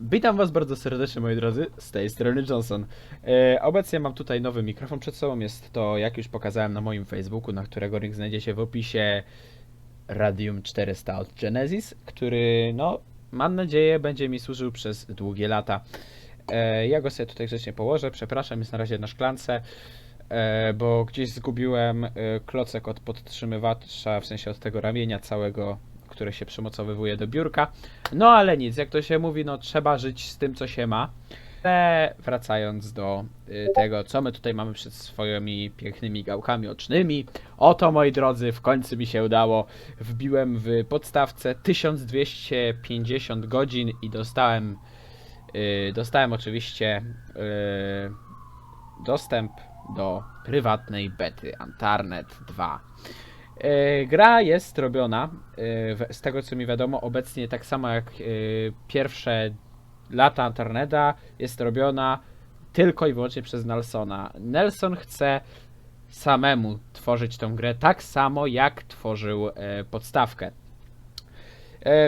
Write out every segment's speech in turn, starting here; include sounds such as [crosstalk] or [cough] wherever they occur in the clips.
Witam Was bardzo serdecznie, moi drodzy, z tej strony Johnson. E, obecnie mam tutaj nowy mikrofon przed sobą. Jest to, jak już pokazałem na moim Facebooku, na którego link znajdzie się w opisie, Radium 400 od Genesis, który, no, mam nadzieję, będzie mi służył przez długie lata. E, ja go sobie tutaj grzecznie położę. Przepraszam, jest na razie na szklance, e, bo gdzieś zgubiłem e, klocek od podtrzymywacza, w sensie od tego ramienia całego, które się przymocowywuje do biurka. No ale nic, jak to się mówi, no trzeba żyć z tym, co się ma. Ale wracając do y, tego, co my tutaj mamy przed swoimi pięknymi gałkami ocznymi. Oto, moi drodzy, w końcu mi się udało. Wbiłem w podstawce 1250 godzin i dostałem, y, dostałem oczywiście y, dostęp do prywatnej bety Antarnet 2. E, Gra jest robiona, e, z tego co mi wiadomo, obecnie tak samo jak e, pierwsze lata Anterneta, jest robiona tylko i wyłącznie przez Nelsona. Nelson chce samemu tworzyć tą grę tak samo jak tworzył podstawkę.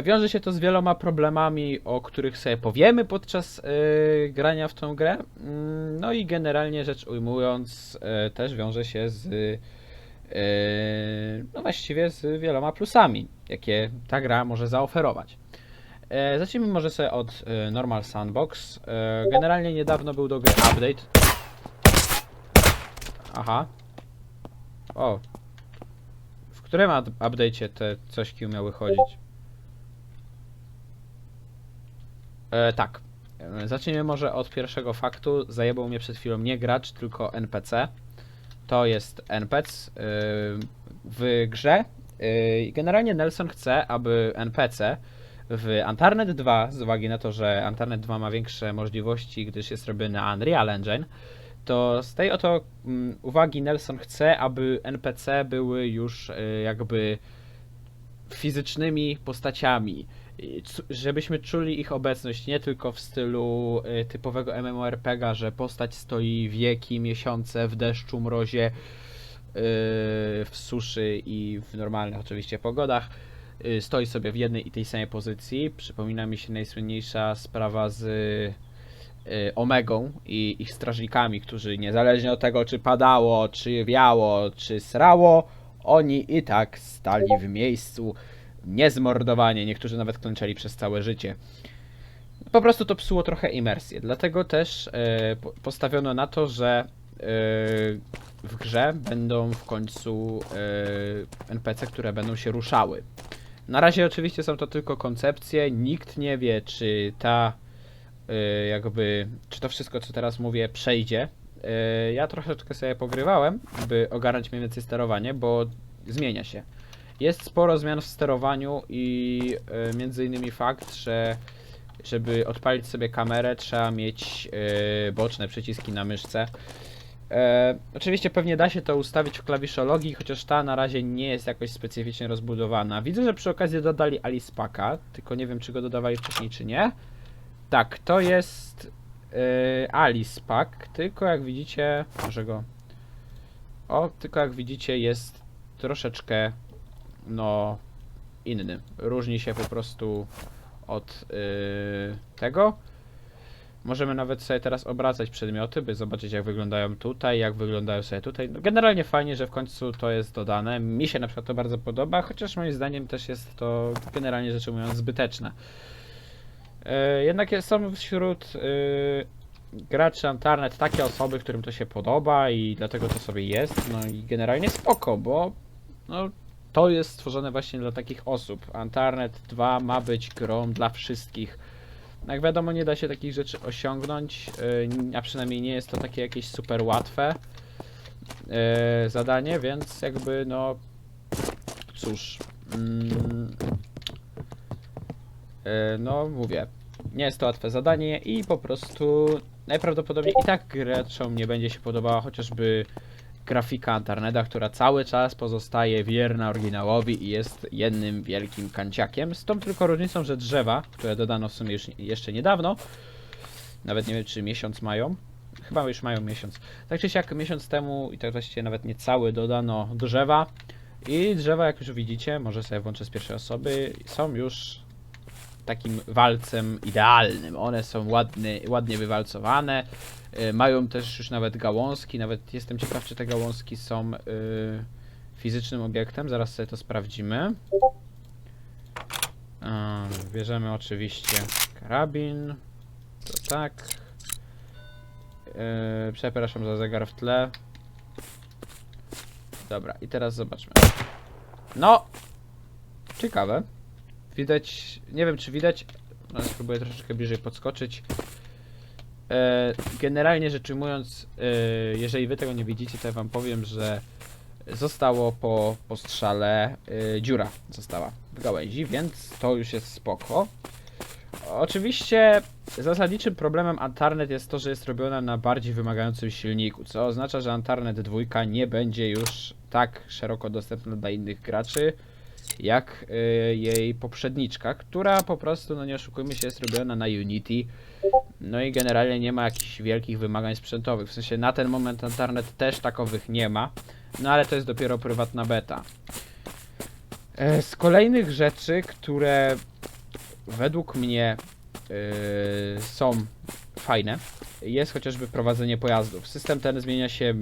Wiąże się to z wieloma problemami, o których sobie powiemy podczas grania w tą grę. Mm, No i generalnie rzecz ujmując, też wiąże się z no właściwie z wieloma plusami, jakie ta gra może zaoferować. E, Zacznijmy może sobie od e, Normal Sandbox. Generalnie niedawno był do gry update. Aha. O. W którym update'cie te cośki miały chodzić? E, tak. Zacznijmy może od pierwszego faktu. Zajebał mnie przed chwilą nie gracz, tylko NPC. To jest NPC yy, w grze. Yy, Generalnie Nelson chce, aby NPC w Antarnet 2, z uwagi na to, że Antarnet 2 ma większe możliwości, gdyż jest robiony Unreal Engine, to z tej oto mm, uwagi Nelson chce, aby NPC były już yy, jakby fizycznymi postaciami. Żebyśmy czuli ich obecność nie tylko w stylu y, typowego MMORPG'a, że postać stoi wieki, miesiące w deszczu, mrozie, y, w suszy i w normalnych oczywiście pogodach. Y, stoi sobie w jednej i tej samej pozycji. Przypomina mi się najsłynniejsza sprawa z Omegą i ich strażnikami, którzy niezależnie od tego, czy padało, czy wiało, czy srało, oni i tak stali w miejscu niezmordowanie, niektórzy nawet klęczeli przez całe życie. Po prostu to psuło trochę imersję, dlatego też e, po- postawiono na to, że e, w grze będą w końcu e, NPC, które będą się ruszały. Na razie oczywiście są to tylko koncepcje, nikt nie wie, czy ta jakby, czy to wszystko, co teraz mówię, przejdzie. Ja troszeczkę sobie pogrywałem, by ogarnąć mniej więcej sterowanie, bo zmienia się. Jest sporo zmian w sterowaniu i e, między innymi fakt, że żeby odpalić sobie kamerę trzeba mieć e, boczne przyciski na myszce. E, oczywiście pewnie da się to ustawić w klawiszologii, chociaż ta na razie nie jest jakoś specyficznie rozbudowana. Widzę, że przy okazji dodali Alice Packa, tylko nie wiem czy go dodawali wcześniej czy nie. Tak, to jest e, Alice Pack, tylko jak widzicie, może go... O, tylko jak widzicie jest troszeczkę no inny. Różni się po prostu od yy, tego. Możemy nawet sobie teraz obracać przedmioty, by zobaczyć jak wyglądają tutaj, jak wyglądają sobie tutaj. No, generalnie fajnie, że w końcu to jest dodane. Mi się na przykład to bardzo podoba, chociaż moim zdaniem też jest to generalnie rzecz ujmując zbyteczne. Yy, jednak są wśród yy, graczy Antarnet takie osoby, którym to się podoba i dlatego to sobie jest. No i generalnie spoko, bo no, to jest stworzone właśnie dla takich osób. Antarnet 2 ma być grą dla wszystkich. Jak wiadomo, nie da się takich rzeczy osiągnąć, yy, a przynajmniej nie jest to takie jakieś super łatwe yy, zadanie, więc jakby no cóż. Mm, yy, no mówię, nie jest to łatwe zadanie i po prostu najprawdopodobniej i tak graczom nie będzie się podobała chociażby grafika Antarneta, która cały czas pozostaje wierna oryginałowi i jest jednym wielkim kanciakiem. Z tą tylko różnicą, że drzewa, które dodano w sumie już jeszcze niedawno, nawet nie wiem czy miesiąc mają, chyba już mają miesiąc. Tak czy siak miesiąc temu i tak właściwie nawet nie cały dodano drzewa i drzewa jak już widzicie, może sobie włączę z pierwszej osoby, są już takim walcem idealnym. One są ładny, ładnie wywalcowane, y, mają też już nawet gałązki, nawet jestem ciekaw, czy te gałązki są y, fizycznym obiektem, zaraz sobie to sprawdzimy. Y, bierzemy oczywiście karabin, to tak. Yy, przepraszam za zegar w tle. Dobra, i teraz zobaczmy. No! Ciekawe. Widać, nie wiem czy widać, ale spróbuję troszeczkę bliżej podskoczyć. E, generalnie rzecz ujmując, e, jeżeli wy tego nie widzicie, to ja wam powiem, że zostało po postrzale e, dziura została w gałęzi, więc to już jest spoko. Oczywiście zasadniczym problemem Antarnet jest to, że jest robiona na bardziej wymagającym silniku, co oznacza, że Antarnet 2 nie będzie już tak szeroko dostępna dla innych graczy, jak y, jej poprzedniczka, która po prostu, no nie oszukujmy się, jest robiona na Unity. No i generalnie nie ma jakichś wielkich wymagań sprzętowych. W sensie na ten moment Antarnet też takowych nie ma, no ale to jest dopiero prywatna beta. E, Z kolejnych rzeczy, które według mnie yy, są fajne, jest chociażby prowadzenie pojazdów. System ten zmienia się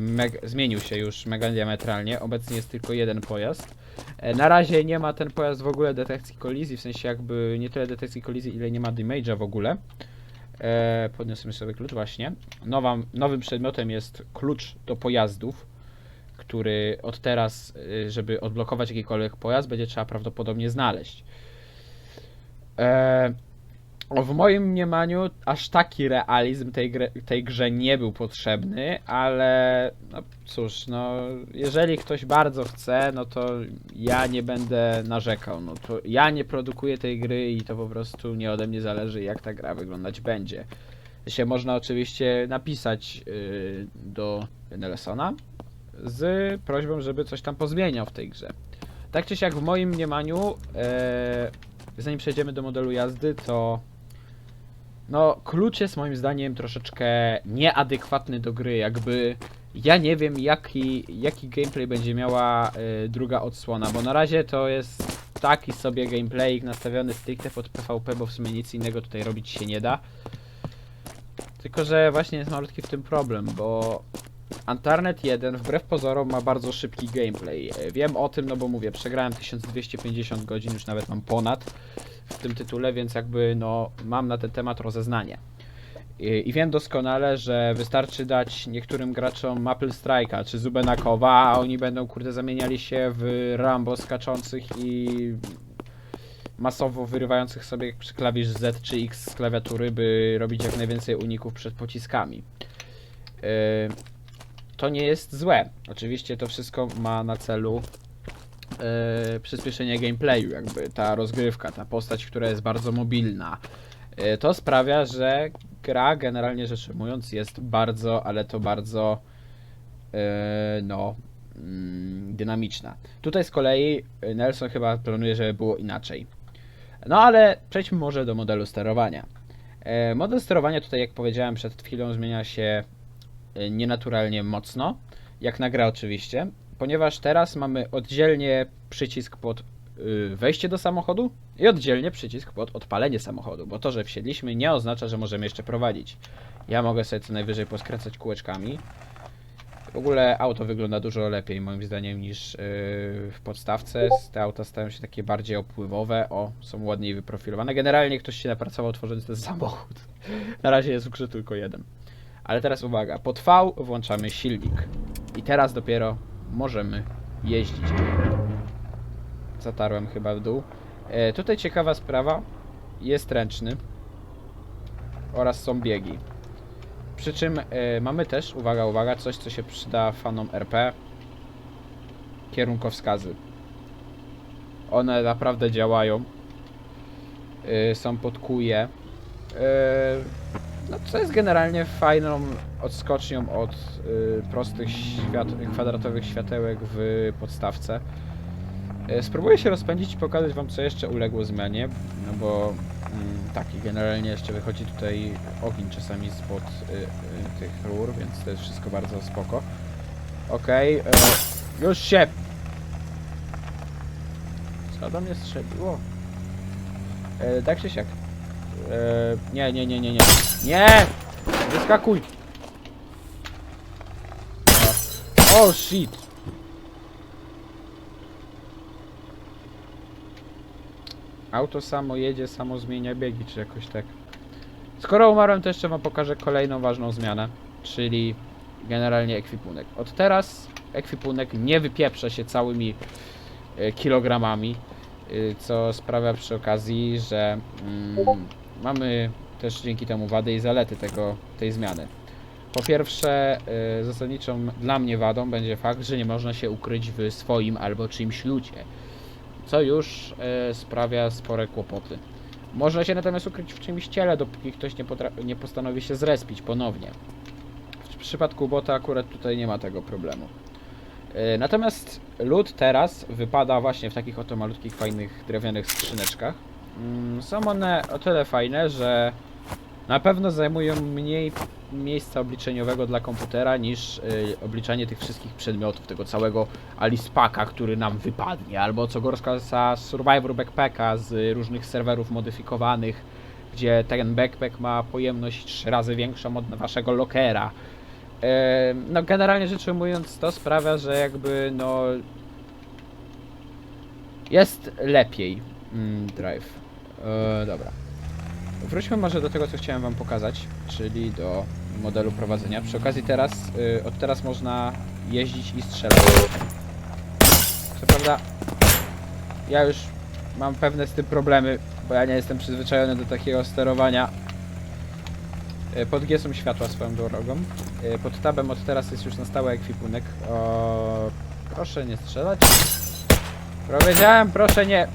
zmienił się już mega diametralnie. Obecnie jest tylko jeden pojazd. E, Na razie nie ma ten pojazd w ogóle detekcji kolizji, w sensie jakby nie tyle detekcji kolizji, ile nie ma damage'a w ogóle. E, podniosłem sobie klucz właśnie. Nowa, nowym przedmiotem jest klucz do pojazdów, który od teraz, y, żeby odblokować jakikolwiek pojazd, będzie trzeba prawdopodobnie znaleźć. E, w moim mniemaniu aż taki realizm tej, tej grze nie był potrzebny, ale no cóż, no jeżeli ktoś bardzo chce, no to ja nie będę narzekał. No to ja nie produkuję tej gry i to po prostu nie ode mnie zależy jak ta gra wyglądać będzie. Się można oczywiście napisać yy, do Nelsona z prośbą, żeby coś tam pozmieniał w tej grze. Tak czy siak w moim mniemaniu, e, zanim przejdziemy do modelu jazdy, to no, klucz jest moim zdaniem troszeczkę nieadekwatny do gry, jakby ja nie wiem jaki, jaki gameplay będzie miała y, druga odsłona, bo na razie to jest taki sobie gameplay nastawiony stricte pod PvP, bo w sumie nic innego tutaj robić się nie da. Tylko, że właśnie jest malutki w tym problem, bo Antarnet 1 wbrew pozorom ma bardzo szybki gameplay. E, Wiem o tym, no bo mówię, przegrałem 1250 godzin, już nawet mam ponad w tym tytule, więc jakby no mam na ten temat rozeznanie. I, I wiem doskonale, że wystarczy dać niektórym graczom Maple Strike'a czy Zubenakowa, a oni będą kurde zamieniali się w Rambo skaczących i masowo wyrywających sobie klawisz Z czy X z klawiatury, by robić jak najwięcej uników przed pociskami. Yy, to nie jest złe. Oczywiście to wszystko ma na celu e, przyspieszenie gameplayu, jakby ta rozgrywka, ta postać, która jest bardzo mobilna. E, to sprawia, że gra generalnie rzecz ujmując jest bardzo, ale to bardzo e, no mm, dynamiczna. Tutaj z kolei Nelson chyba planuje, żeby było inaczej. No ale przejdźmy może do modelu sterowania. Model sterowania tutaj, jak powiedziałem przed chwilą, zmienia się nienaturalnie mocno, jak na grę oczywiście, ponieważ teraz mamy oddzielnie przycisk pod y, wejście do samochodu i oddzielnie przycisk pod odpalenie samochodu, bo to, że wsiedliśmy nie oznacza, że możemy jeszcze prowadzić. Ja mogę sobie co najwyżej poskracać kółeczkami. W ogóle auto wygląda dużo lepiej moim zdaniem niż yy, w podstawce. Te auta stają się takie bardziej opływowe, o, są ładniej wyprofilowane. Generalnie ktoś się napracował tworząc ten samochód. [laughs] Na razie jest w grze tylko jeden. Ale teraz uwaga, pod V włączamy silnik. I teraz dopiero możemy jeździć. Zatarłem chyba w dół. E, tutaj ciekawa sprawa. Jest ręczny. Oraz są biegi. Przy czym e, mamy też, uwaga, uwaga, coś co się przyda fanom RP. Kierunkowskazy. One naprawdę działają. E, są pod kuje. E, no, co jest generalnie fajną odskocznią od y, prostych świat kwadratowych światełek w podstawce. Y, spróbuję się rozpędzić i pokazać wam co jeszcze uległo zmianie, no bo mm, tak i generalnie jeszcze wychodzi tutaj ogień czasami spod y, y, tych rur, więc to jest wszystko bardzo spoko. Okej, y, już się! Co do mnie strzeliło? E, tak czy siak. E, nie, nie, nie, nie, nie. Nie! Wyskakuj! O oh, shit! Auto samo jedzie, samo zmienia biegi, czy jakoś tak. Skoro umarłem, to jeszcze wam pokażę kolejną ważną zmianę, czyli generalnie ekwipunek. Od teraz ekwipunek nie wypieprza się całymi e, kilogramami, y, co sprawia przy okazji, że mm, mamy też dzięki temu wady i zalety tego, tej zmiany. Po pierwsze, y, zasadniczą dla mnie wadą będzie fakt, że nie można się ukryć w swoim albo czyimś ludzie, co już y, sprawia spore kłopoty. Można się natomiast ukryć w czymś ciele, dopóki ktoś nie, nie postanowi się zrespić ponownie. W przypadku bota akurat tutaj nie ma tego problemu. Yy, Natomiast lód teraz wypada właśnie w takich oto malutkich, fajnych, drewnianych skrzyneczkach. Mm, Są one o tyle fajne, że na pewno zajmują mniej miejsca obliczeniowego dla komputera niż yy, obliczanie tych wszystkich przedmiotów, tego całego Alice Packa, który nam wypadnie, albo co gorsza za Survivor Backpacka z różnych serwerów modyfikowanych, gdzie ten backpack ma pojemność 3 razy większą od waszego lockera. E, No generalnie rzecz ujmując to sprawia, że jakby no jest lepiej mm, drive. E, dobra. Wróćmy może do tego co chciałem wam pokazać, czyli do modelu prowadzenia. Przy okazji teraz, y, od teraz można jeździć i strzelać. Co prawda ja już mam pewne z tym problemy, bo ja nie jestem przyzwyczajony do takiego sterowania. E, Pod G są światła swoją drogą. E, Pod tabem od teraz jest już na stałe ekwipunek. O, proszę nie strzelać. Powiedziałem, proszę nie.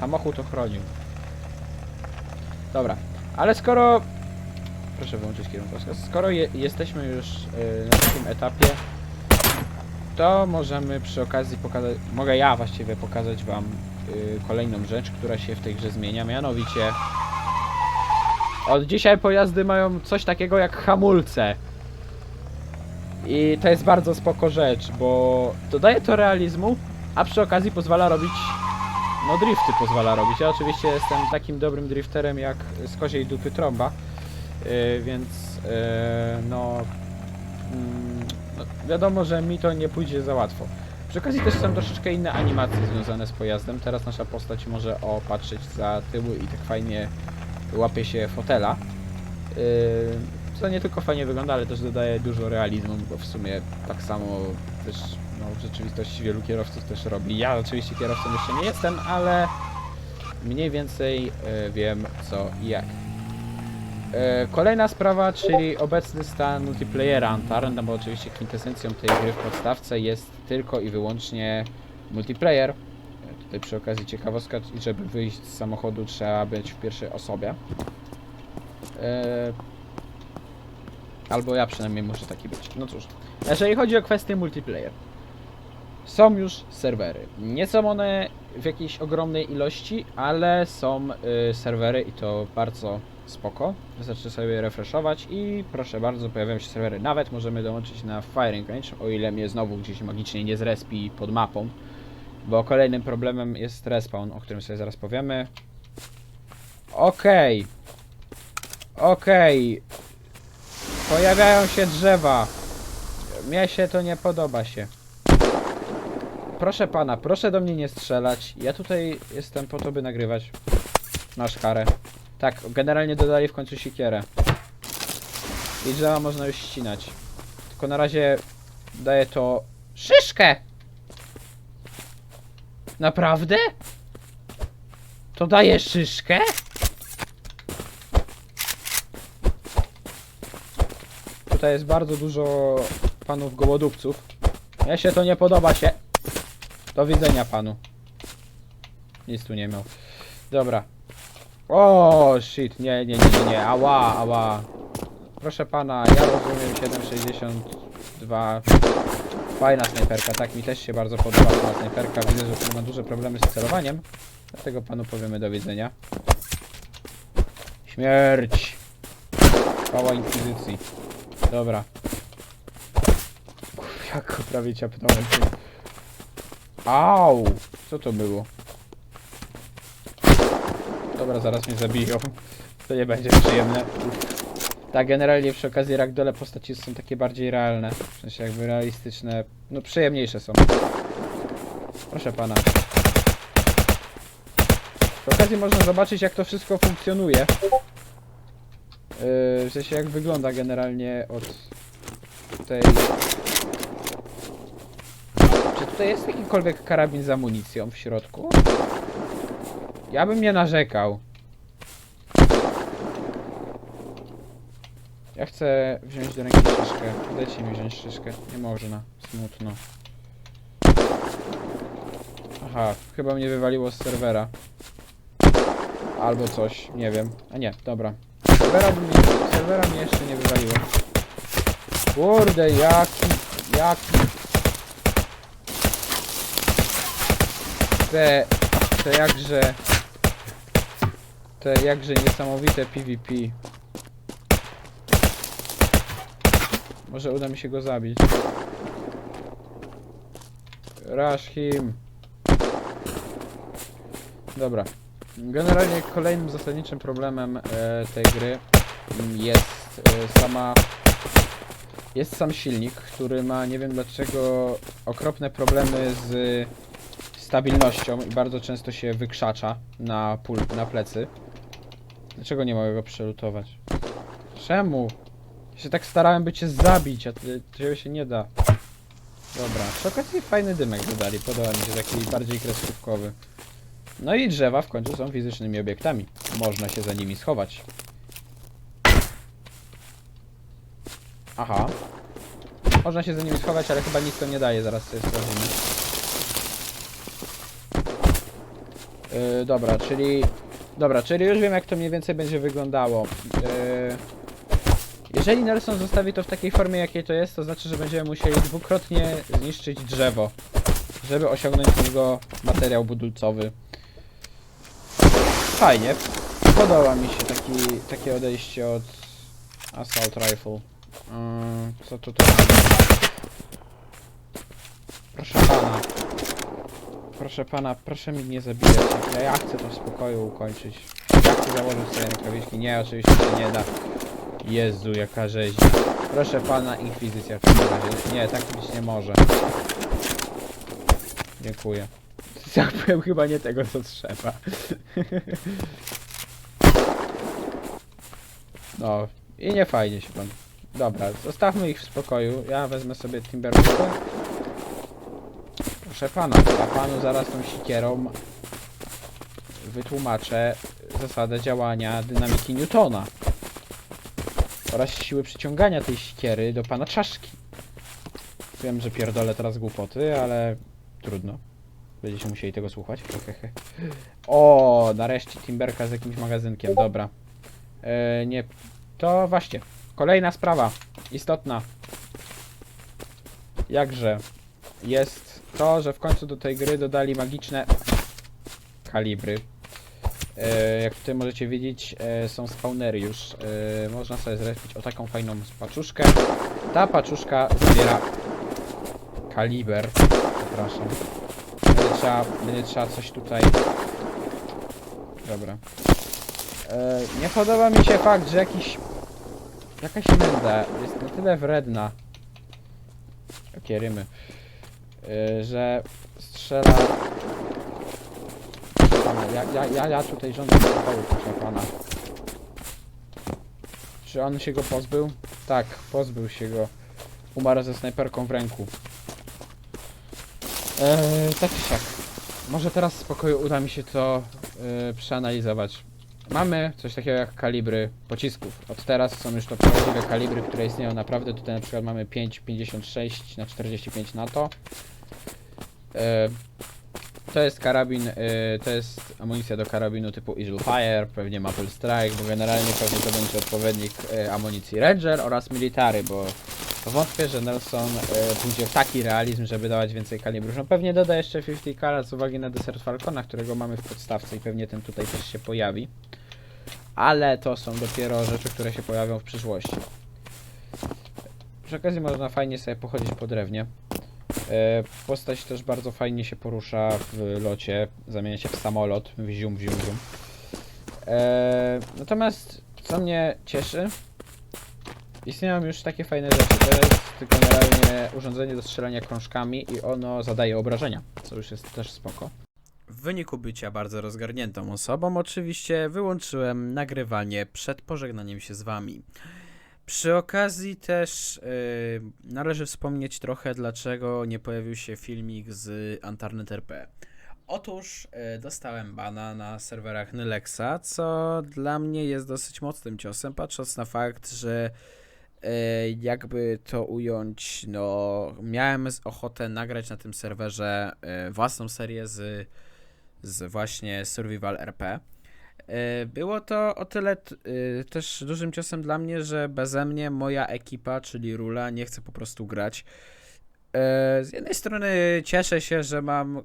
Samochód ochronił. Dobra, ale skoro. Proszę wyłączyć kierunkowskaz. Skoro je, jesteśmy już e, na takim etapie, to możemy przy okazji pokazać. Mogę ja właściwie pokazać Wam y, kolejną rzecz, która się w tej grze zmienia. Mianowicie. Od dzisiaj pojazdy mają coś takiego jak hamulce. I to jest bardzo spoko rzecz, bo dodaje to realizmu, a przy okazji pozwala robić. No drifty pozwala robić. Ja oczywiście jestem takim dobrym drifterem jak z koziej dupy trąba. Yy, więc yy, no, mm, no wiadomo, że mi to nie pójdzie za łatwo. Przy okazji też są troszeczkę inne animacje związane z pojazdem. Teraz nasza postać może opatrzyć za tyłu i tak fajnie łapie się fotela. Yy, co nie tylko fajnie wygląda, ale też dodaje dużo realizmu, bo w sumie tak samo też no, w rzeczywistości wielu kierowców też robi. Ja oczywiście kierowcą jeszcze nie jestem, ale mniej więcej yy, wiem co i jak. Yy, Kolejna sprawa, czyli obecny stan multiplayera Antar, no bo oczywiście kwintesencją tej gry w podstawce jest tylko i wyłącznie multiplayer. Yy, Tutaj przy okazji ciekawostka, żeby wyjść z samochodu trzeba być w pierwszej osobie. Albo ja przynajmniej muszę taki być. No cóż, jeżeli chodzi o kwestię multiplayer, są już serwery. Nie są one w jakiejś ogromnej ilości, ale są y, serwery i to bardzo spoko. Wystarczy sobie refreshować i proszę bardzo, pojawiają się serwery. Nawet możemy dołączyć na Firing Range, o ile mnie znowu gdzieś magicznie nie zrespi pod mapą. Bo kolejnym problemem jest respawn, o którym sobie zaraz powiemy. Okej. Okej. Pojawiają się drzewa. Mnie się to nie podoba się. Proszę pana, proszę do mnie nie strzelać. Ja tutaj jestem po to, by nagrywać. Masz karę. Tak, generalnie dodali w końcu sikierę. I drzewa można już ścinać. Tylko na razie daje to szyszkę! Naprawdę? To daje szyszkę? Tutaj jest bardzo dużo panów gołodupców. Ja się to nie podoba się. Do widzenia panu. Nic tu nie miał. Dobra. O shit, nie, nie, nie, nie. Ała, ała. Proszę pana, ja rozumiem 762. Fajna snajperka, tak mi też się bardzo podoba ta snajperka. Widzę, że pan ma duże problemy z celowaniem. Dlatego panu powiemy do widzenia. Śmierć! Chwała Inkwizycji. Dobra. Jak prawie ciapnąłem. Au! Co to było? Dobra, zaraz mnie zabiją. To nie będzie przyjemne. Tak, generalnie przy okazji ragdole postaci są takie bardziej realne. W sensie jakby realistyczne. No przyjemniejsze są. Proszę pana. Przy okazji można zobaczyć jak to wszystko funkcjonuje. Yy, w sensie jak wygląda generalnie od tej... Tutaj jest jakikolwiek karabin z amunicją w środku? Ja bym nie narzekał. Ja chcę wziąć do ręki szyszkę. Dajcie mi wziąć szyszkę. Nie można. Smutno. Aha, chyba mnie wywaliło z serwera. Albo coś, nie wiem. A nie, dobra. Serwera, mnie, serwera mnie jeszcze nie wywaliło. Kurde, jaki, jaki... Te, te jakże... Te jakże niesamowite PvP. Może uda mi się go zabić. Rush him. Dobra. Generalnie kolejnym zasadniczym problemem e, tej gry jest e, sama jest sam silnik, który ma nie wiem dlaczego okropne problemy z stabilnością i bardzo często się wykrzacza na na plecy. Dlaczego nie mogę go przelutować? Czemu? Ja się tak starałem by cię zabić, a ty, ciebie się nie da. Dobra, przy okazji fajny dymek dodali, podoba mi się taki bardziej kreskówkowy. No i drzewa w końcu są fizycznymi obiektami. Można się za nimi schować. Aha. Można się za nimi schować, ale chyba nic to nie daje, zaraz sobie sprawdzimy. Yy, dobra, czyli... Dobra, czyli już wiem jak to mniej więcej będzie wyglądało. Yy... Jeżeli Nelson zostawi to w takiej formie jakiej to jest, to znaczy, że będziemy musieli dwukrotnie zniszczyć drzewo, żeby osiągnąć z niego materiał budulcowy. Fajnie. Podoba mi się taki, takie odejście od Assault Rifle. Ym, co tutaj mamy? Proszę pana. Proszę pana, proszę mi nie zabijać. Ja, ja chcę to w spokoju ukończyć. Ja chcę założyć sobie rękawiczki. Nie, oczywiście się nie da. Jezu, jaka rzeźnia. Proszę pana, inkwizycja w takim razie. Nie, tak być nie może. Dziękuję. [laughs] Zapłem chyba nie tego, co trzeba. [laughs] No, i nie fajnie się pan. Dobra, zostawmy ich w spokoju. Ja wezmę sobie Timberwolfę. Proszę pana, ja panu zaraz tą sikierą wytłumaczę zasadę działania dynamiki Newtona oraz siły przyciągania tej sikiery do pana czaszki. Wiem, że pierdolę teraz głupoty, ale trudno. Będziecie musieli tego słuchać. [laughs] O, nareszcie Timberka z jakimś magazynkiem, dobra. E, nie, to właśnie. Kolejna sprawa, istotna. Jakże jest to, że w końcu do tej gry dodali magiczne kalibry. E, jak tutaj możecie widzieć, e, są spawnery już. E, można sobie zrespić o taką fajną paczuszkę. Ta paczuszka zawiera kaliber. Przepraszam. Będzie trzeba, będzie trzeba coś tutaj... Dobra. Nie podoba mi się fakt, że jakiś... Jakaś menda jest na tyle wredna. Jakie rymy. E, że strzela... Ja, ja, ja, ja tutaj rządzę spokoju, proszę pana. Czy on się go pozbył? Tak, pozbył się go. Umarł ze snajperką w ręku. Eee, tak czy siak. Może teraz w spokoju uda mi się to e, przeanalizować. Mamy coś takiego jak kalibry pocisków. Od teraz są już to prawdziwe kalibry, które istnieją naprawdę. Tutaj na przykład mamy 5,56 na 45 NATO. E, to jest karabin, e, to jest amunicja do karabinu typu Eagle Fire, pewnie Maple Strike, bo generalnie pewnie to będzie odpowiednik e, amunicji Ranger oraz Military, bo wątpię, że Nelson pójdzie w taki realizm, żeby dawać więcej kalibrów. No pewnie doda jeszcze 50 karat z uwagi na Desert Falcona, którego mamy w podstawce i pewnie ten tutaj też się pojawi. Ale to są dopiero rzeczy, które się pojawią w przyszłości. Przy okazji można fajnie sobie pochodzić po drewnie. E, Postać też bardzo fajnie się porusza w locie, zamienia się w samolot, w zium, w zium, zium. E, natomiast co mnie cieszy, istnieją już takie fajne rzeczy. To jest generalnie urządzenie do strzelania krążkami i ono zadaje obrażenia, co już jest też spoko. W wyniku bycia bardzo rozgarniętą osobą, oczywiście wyłączyłem nagrywanie przed pożegnaniem się z wami. Przy okazji też yy, należy wspomnieć trochę, dlaczego nie pojawił się filmik z Antarnet RP. Otóż yy, dostałem bana na serwerach Nylexa, co dla mnie jest dosyć mocnym ciosem, patrząc na fakt, że yy, jakby to ująć, no miałem ochotę nagrać na tym serwerze yy, własną serię z, z właśnie Survival RP. E, Było to o tyle y, też dużym ciosem dla mnie, że beze mnie moja ekipa, czyli Rula, nie chce po prostu grać. E, Z jednej strony cieszę się, że mam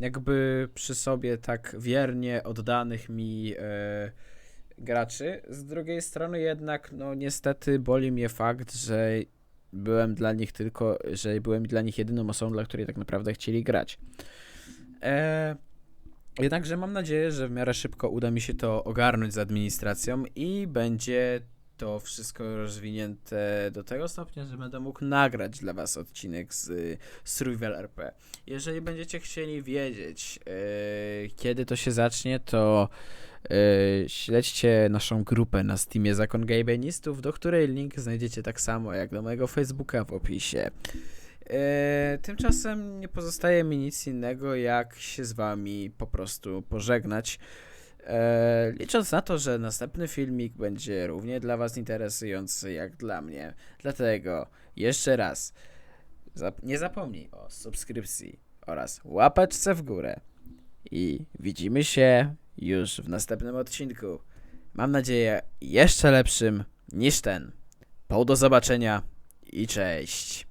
jakby przy sobie tak wiernie oddanych mi e, graczy. Z drugiej strony jednak, no niestety boli mnie fakt, że byłem dla nich tylko, że byłem dla nich jedyną osobą, dla której tak naprawdę chcieli grać. E, Jednakże mam nadzieję, że w miarę szybko uda mi się to ogarnąć z administracją i będzie to wszystko rozwinięte do tego stopnia, że będę mógł nagrać dla Was odcinek z y, Survival RP. Jeżeli będziecie chcieli wiedzieć, y, kiedy to się zacznie, to y, śledźcie naszą grupę na Steamie Zakon Gabenistów, do której link znajdziecie tak samo jak do mojego Facebooka w opisie. E, tymczasem nie pozostaje mi nic innego, jak się z wami po prostu pożegnać. E, licząc na to, że następny filmik będzie równie dla was interesujący jak dla mnie. Dlatego jeszcze raz nie zapomnij o subskrypcji oraz łapeczce w górę. I widzimy się już w następnym odcinku. Mam nadzieję jeszcze lepszym niż ten. Po do zobaczenia i cześć.